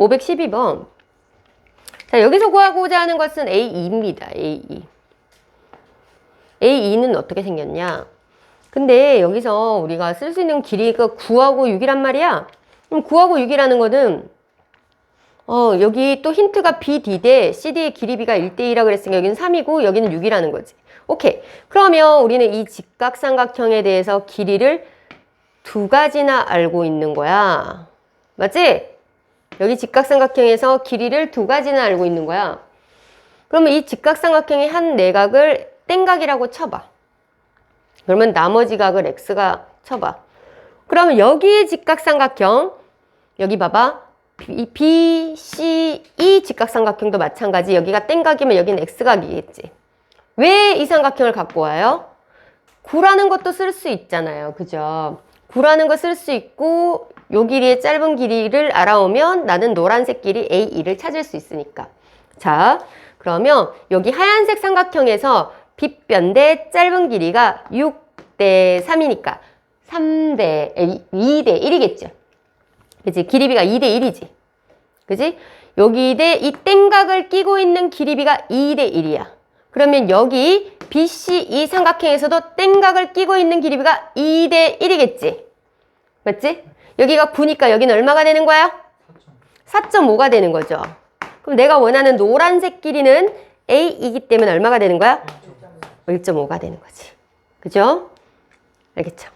512번. 자, 여기서 구하고자 하는 것은 A2입니다. A2. A2는 어떻게 생겼냐? 근데 여기서 우리가 쓸 수 있는 길이가 9하고 6이란 말이야. 그럼 9하고 6이라는 거는 어, 여기 또 힌트가 BD 대 CD의 길이 비가 1대2라 그랬으니까 여기는 3이고 여기는 6이라는 거지. 오케이. 그러면 우리는 이 직각삼각형에 대해서 길이를 두 가지나 알고 있는 거야. 맞지? 여기 직각삼각형에서 길이를 두 가지나 알고 있는 거야. 그러면 이 직각삼각형의 한 내각을 땡각이라고 쳐봐. 그러면 나머지 각을 x가 쳐봐. 그러면 여기의 직각삼각형, 여기 봐봐. B, C, E 직각삼각형도 마찬가지. 여기가 땡각이면 여기는 x각이겠지. 왜 이 삼각형을 갖고 와요? 9라는 것도 쓸 수 있잖아요. 그죠? 9라는 거 쓸 수 있고 요 길이의 짧은 길이를 알아오면 나는 노란색 길이 A2를 찾을 수 있으니까. 자, 그러면 여기 하얀색 삼각형에서 빗변 대 짧은 길이가 6대 3이니까 3대, 2대 1이겠죠. 그지? 길이비가 2대 1이지. 그지? 여기에 이 땡각을 끼고 있는 길이비가 2대 1이야. 그러면 여기 BCE 삼각형에서도 땡각을 끼고 있는 길이비가 2대 1이겠지. 맞지? 여기가 9니까 여기는 얼마가 되는 거야? 4.5가 되는 거죠. 그럼 내가 원하는 노란색 길이는 A이기 때문에 얼마가 되는 거야? 1.5가 되는 거지. 그죠? 알겠죠?